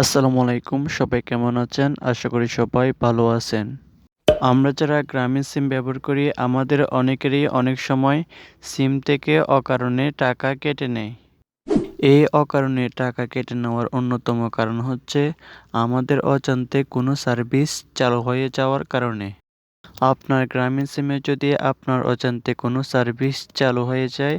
আসসালামু আলাইকুম, সবাই কেমন আছেন? আশা করি সবাই ভালো আছেন। আমরা যারা গ্রামীণ সিম ব্যবহার করি, আমাদের অনেকেরই অনেক সময় সিম থেকে অকারণে টাকা কেটে নেয়। এই অকারণে টাকা কেটে নেওয়ার অন্যতম কারণ হচ্ছে আমাদের অজান্তে কোনো সার্ভিস চালু হয়ে যাওয়ার কারণে। আপনার গ্রামীণ সিমে যদি আপনার অজান্তে কোনো সার্ভিস চালু হয়ে যায়,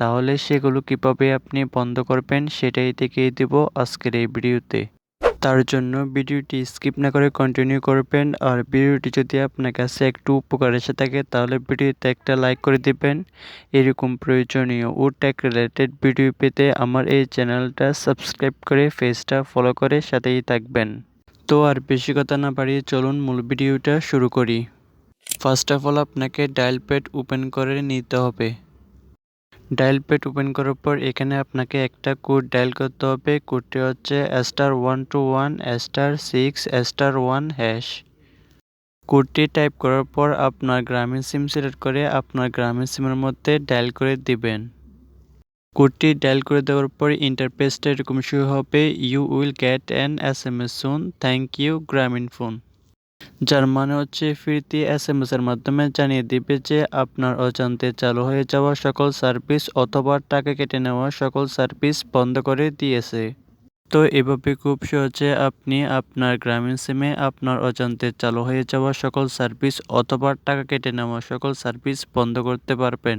তাহলে সেগুলো কীভাবে আপনি বন্ধ করবেন সেটাই দেখিয়ে দেব আজকের এই ভিডিওতে। তার জন্য ভিডিওটি স্কিপ না করে কন্টিনিউ করবেন। আর ভিডিওটি যদি আপনার কাছে একটু উপকার এসে থাকে, তাহলে ভিডিওতে একটা লাইক করে দিবেন। এরকম প্রয়োজনীয় ও টেক রিলেটেড ভিডিও পেতে আমার এই চ্যানেলটা সাবস্ক্রাইব করে পেজটা ফলো করে সাথেই থাকবেন। তো আর বেশি কথা না বাড়িয়ে চলুন মূল ভিডিওটা শুরু করি। ফার্স্ট অফ অল আপনাকে ডায়াল প্যাড ওপেন করে নিতে হবে। ডায়াল প্যাড ওপেন করার পর এখানে আপনাকে একটা কোড ডায়াল করতে হবে। কোডটি হচ্ছে star one two one star six star one hash কোডটি টাইপ করার পর আপনার গ্রামীণ সিম সিলেক্ট করে আপনার গ্রামীণ সিমের মধ্যে ডায়াল করে দিবেন। কোডটি ডায়াল করে দেওয়ার পর ইন্টারফেসটা এরকম শুরু হবে। You will get an S M S soon thank you Grameenphone যার মানে হচ্ছে ফিরতি এস এম এস এর মাধ্যমে জানিয়ে দিবে যে আপনার অজান্তে চালু হয়ে যাওয়া সকল সার্ভিস অথবা টাকা কেটে নেওয়া সকল সার্ভিস বন্ধ করে দিয়েছে। তো এভাবে খুব সহজে আপনি আপনার গ্রামীণ সিমে আপনার অজান্তে চালু হয়ে যাওয়া সকল সার্ভিস অথবা টাকা কেটে নেওয়া সকল সার্ভিস বন্ধ করতে পারবেন।